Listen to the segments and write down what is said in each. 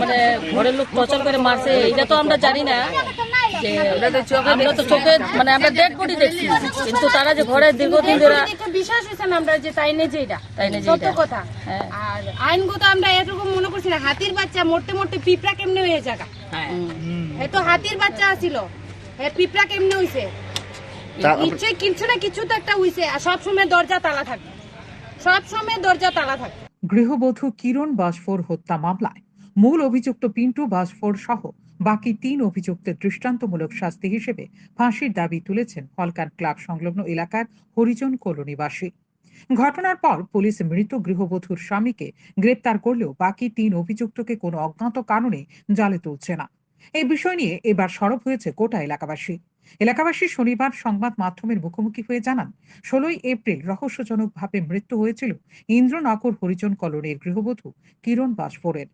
মানে ঘরের লোক টর্চার করে মারছে এটা তো আমরা জানি না। যে আমরা তো চোখে মানে আমরা ডেড বডি দেখছি। কিন্তু তারা যে ঘরে দীর্ঘদিন ধরে বিশ্বাস হয়েছে না আমরা যে তাই নেই যে তাই নেই সত্য কথা। হ্যাঁ। আর আইনগত আমরা এরকম মনে করছি না। হাতির বাচ্চা মরতে মরতে পিঁপড়া কেমনে হয়ে জায়গা এ তো হাতির বাচ্চা ছিল এ পিঁপড়া কেমনে হইছে? নিশ্চয়ই কিছু না কিছু তো একটা হইছে। আর সবসময় দরজা তালা থাকে সবসময় দরজা তালা থাকে গৃহবধূ কিরণ বাসফোর হত্যা মামলায়। মূল অভিযুক্ত পিন্টু বাসফোর সহ বাকি তিন অভিযুক্তের দৃষ্টান্তমূলক শাস্তি হিসেবে ফাঁসির দাবি তুলেছেন হলকান ক্লাব সংলগ্ন এলাকার হরিজন কলোনিবাসী। ঘটনার পর পুলিশ মৃত গৃহবধূর স্বামীকে গ্রেপ্তার করলেও বাকি তিন অভিযুক্তকে কোনো অজ্ঞাত কারণে জালে তুলছে না। এই বিষয় নিয়ে এবার সরব হয়েছে গোটা এলাকাবাসী। এলাকাবাসী শনিবার সংবাদ মাধ্যমের মুখোমুখি হয়ে জানান, ষোলোই এপ্রিল রহস্যজনকভাবে মৃত্যু হয়েছিল ইন্দ্রনগর হরিজন কলোনির গৃহবধূ কিরণ বাসফোরের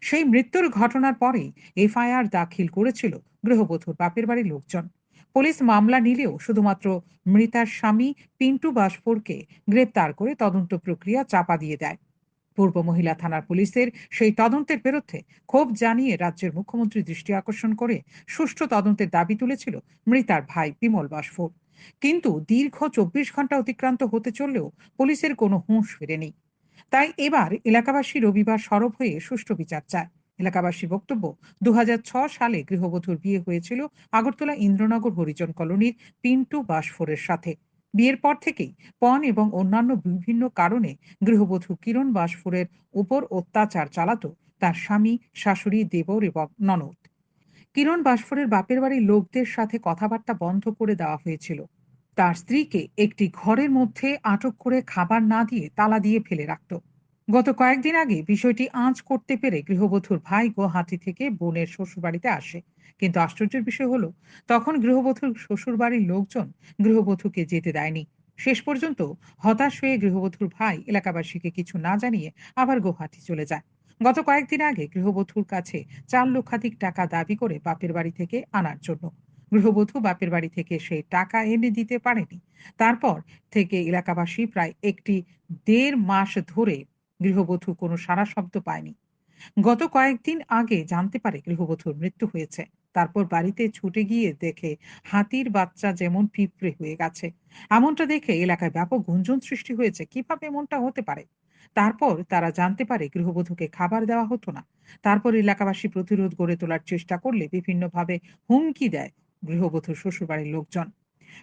সেই মৃত্যুর ঘটনার পরে এফআইআর দাখিল করেছিল গৃহবধূর বাপের বাড়ির লোকজন। পুলিশ মামলা নিলেও শুধুমাত্র মৃতার স্বামী পিন্টু বাসফোরকে গ্রেপ্তার করে তদন্ত প্রক্রিয়া চাপা দিয়ে দেয়। পূর্ব মহিলা থানার পুলিশের সেই তদন্তের বিরুদ্ধে ক্ষোভ জানিয়ে রাজ্যের মুখ্যমন্ত্রী দৃষ্টি আকর্ষণ করে সুষ্ঠু তদন্তের দাবি তুলেছিল মৃতার ভাই বিমল বাসফোর কিন্তু দীর্ঘ চব্বিশ ঘণ্টা অতিক্রান্ত হতে চললেও পুলিশের কোনো হুঁশ ফেরেনি। তাই এবার এলাকাবাসী রবিবার সরব হয়ে সুষ্ঠু বিচার চায়। এলাকাবাসীর বক্তব্য, দুহাজার ছয় সালে গৃহবধূর বিয়ে হয়েছিল আগরতলা ইন্দ্রনগর হরিজন কলোনির পিন্টু বাসফোরের সাথে। বিয়ের পর থেকেই পণ এবং অন্যান্য বিভিন্ন কারণে গৃহবধূ কিরণ বাসফোরের উপর অত্যাচার চালাতো তার স্বামী, শাশুড়ি, দেবর এবং ননদ। কিরণ বাসফোরের বাপের বাড়ির লোকদের সাথে কথাবার্তা বন্ধ করে দেওয়া হয়েছিল। তার স্ত্রীকে একটি ঘরের মধ্যে আটক করে খাবার না দিয়ে তালা দিয়ে ফেলে রাখত। গত কয়েকদিন আগে বিষয়টি আঁচ করতে পেরে গৃহবধূর ভাই গুয়াহাটি থেকে বোনের শ্বশুরবাড়িতে আসে। কিন্তু আশ্চর্যের বিষয় হলো, তখন গৃহবধূর শ্বশুরবাড়ির লোকজন গৃহবধূকে যেতে দেয়নি। শেষ পর্যন্ত হতাশ হয়ে গৃহবধূর ভাই এলাকাবাসীকে কিছু না জানিয়ে আবার গুয়াহাটি চলে যায়। গত কয়েকদিন আগে গৃহবধূর কাছে চার লক্ষাধিক টাকা দাবি করে বাপের বাড়ি থেকে আনার জন্য গৃহবধূ বাপের বাড়ি থেকে সেই টাকা এনে দিতে পারেনি। তারপর থেকে এলাকাবাসী প্রায় একটি দেড় মাস ধরে গৃহবধূ কোনো সারা শব্দ পায়নি। গত কয়েকদিন আগে জানতে পারে গৃহবধূর মৃত্যু হয়েছে। তারপর বাড়িতে ছুটে গিয়ে দেখে হাতির বাচ্চা যেমন পিঁপড়ে হয়ে গেছে। এমনটা দেখে এলাকায় ব্যাপক গুঞ্জন সৃষ্টি হয়েছে। কীভাবে এমনটা হতে পারে? তারপর তারা জানতে পারে গৃহবধূকে খাবার দেওয়া হতো না। তারপর এলাকাবাসী প্রতিরোধ গড়ে তোলার চেষ্টা করলে বিভিন্নভাবে হুমকি দেয় গৃহবধূ শ্বশুরবাড়ির লোকজন।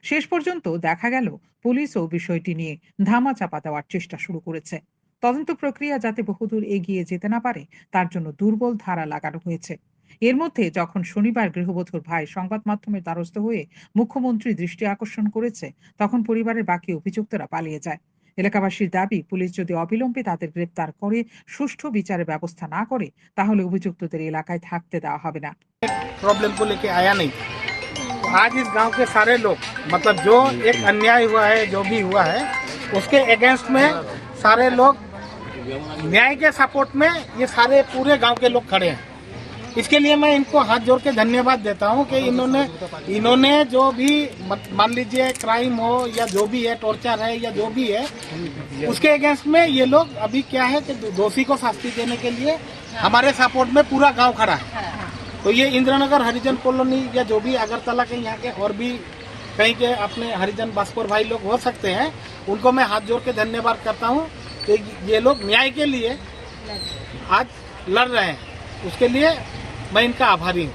শেষ পর্যন্ত দেখা গেল, পুলিশও বিষয়টি নিয়ে ধামা চাপা দেওয়ার চেষ্টা শুরু করেছে। তদন্ত প্রক্রিয়া যাতে বহুদূর এগিয়ে যেতে না পারে, তার জন্য দুর্বল ধারা লাগানো হয়েছে। এর মধ্যে যখন শনিবার গৃহবধূর ভাই সংবাদ মাধ্যমের দ্বারস্থ হয়ে মুখ্যমন্ত্রী দৃষ্টি আকর্ষণ করেছে, তখন পরিবারের বাকি অভিযুক্তরা পালিয়ে যায়। এলাকাবাসীর দাবি, পুলিশ যদি অবিলম্বে তাদের গ্রেপ্তার করে, সুষ্ঠু বিচারের ব্যবস্থা না করে, তাহলে অভিযুক্তদের এলাকায় থাকতে দেওয়া হবে না। প্রবলেম বলে কি আয়া নেই। आज इस गाँव के सारे लोग मतलब जो एक अन्याय हुआ है, जो भी हुआ है, उसके अगेंस्ट में सारे लोग न्याय के सपोर्ट में ये सारे पूरे गाँव के लोग खड़े हैं। इसके लिए मैं इनको हाथ जोड़ के धन्यवाद देता हूँ कि इन्होंने इन्होंने जो भी मान लीजिए क्राइम हो या जो भी है टॉर्चर है या जो भी है, उसके अगेंस्ट में ये लोग अभी क्या है कि दोषी को शास्ति देने के लिए हमारे सपोर्ट में पूरा गाँव खड़ा है। तो ये इंद्रनगर, हरिजन कॉलोनी या जो भी अगरतला के यहाँ के और भी कहीं के अपने हरिजन बास्कोर भाई लोग हो सकते हैं, उनको मैं हाथ जोड़ के धन्यवाद करता हूँ कि ये लोग न्याय के लिए आज लड़ रहे हैं। उसके लिए मैं इनका आभारी हूँ।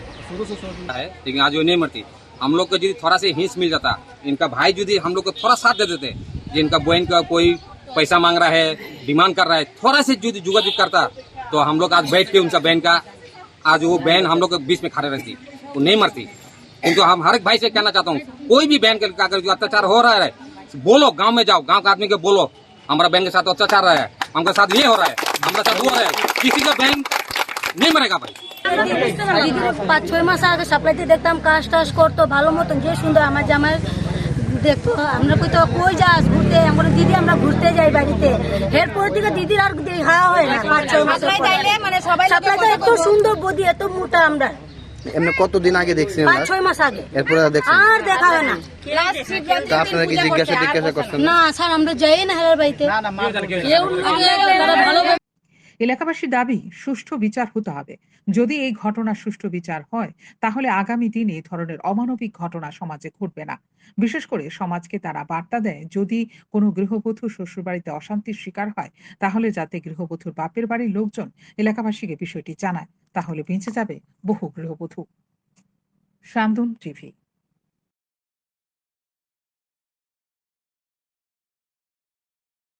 है लेकिन आज वो नहीं मरती। हम लोग को यदि थोड़ा से हिंस मिल जाता, इनका भाई यदि हम लोग को थोड़ा साथ दे देते इनका बहन का कोई पैसा मांग रहा है, डिमांड कर रहा है, थोड़ा से जुगाजुग करता तो हम लोग आज बैठ के उनका बहन का आज वो बहन हम लोग के बीच में खड़े रहती वो नहीं मरती किंतु हम हर एक भाई से कहना चाहता हूँ कोई भी बहन के अगर जो अत्याचार हो रहा है बोलो गांव में जाओ गांव के आदमी के बोलो हमारा बहन के साथ अत्याचार रहा है हमारे साथ ये हो रहा है हमारे साथ वो हो रहा है किसी का बहन नहीं मरेगा भाई দিদির পাঁচ ছয় মাস আগে সাপ্লাইতে দেখতাম কাজ টাজ করতো ভালো মতন যে সুন্দর আমার জামাই দেখতো আমরা কইতো কই যাস ঘুরতে? আমরা দিদি আমরা ঘুরতে যাই বাড়িতে। এরপর থেকে দিদির আর দেখা হয় না। পাঁচ ছয় মাস মানে সবাই এত সুন্দর বদি এত মোটা আমরা। এমনি কতদিন আগে দেখছেন পাঁচ ছয় মাস আগে। এরপরে আর দেখছেন আর দেখা হয় না। তা আপনারা কি জিজ্ঞাসা করছেন না? স্যার আমরা যাই না হেলার বাড়িতে। কেউ তারা ভালো এলাকাবাসীর দাবি, সুষ্ঠু বিচার হতে হবে। যদি এই ঘটনা সুষ্ঠু বিচার হয়, তাহলে আগামী দিনে এই ধরনের অমানবিক ঘটনা সমাজে ঘটবে না। বিশেষ করে সমাজকে তারা বার্তা দেয়, যদি কোনো গৃহবধূ শ্বশুরবাড়িতে অশান্তির শিকার হয়, তাহলে যাতে গৃহবধূর বাপের বাড়ির লোকজন এলাকাবাসীকে বিষয়টি জানায়, তাহলে বেঁচে যাবে বহু গৃহবধূ। শান্দন টিভি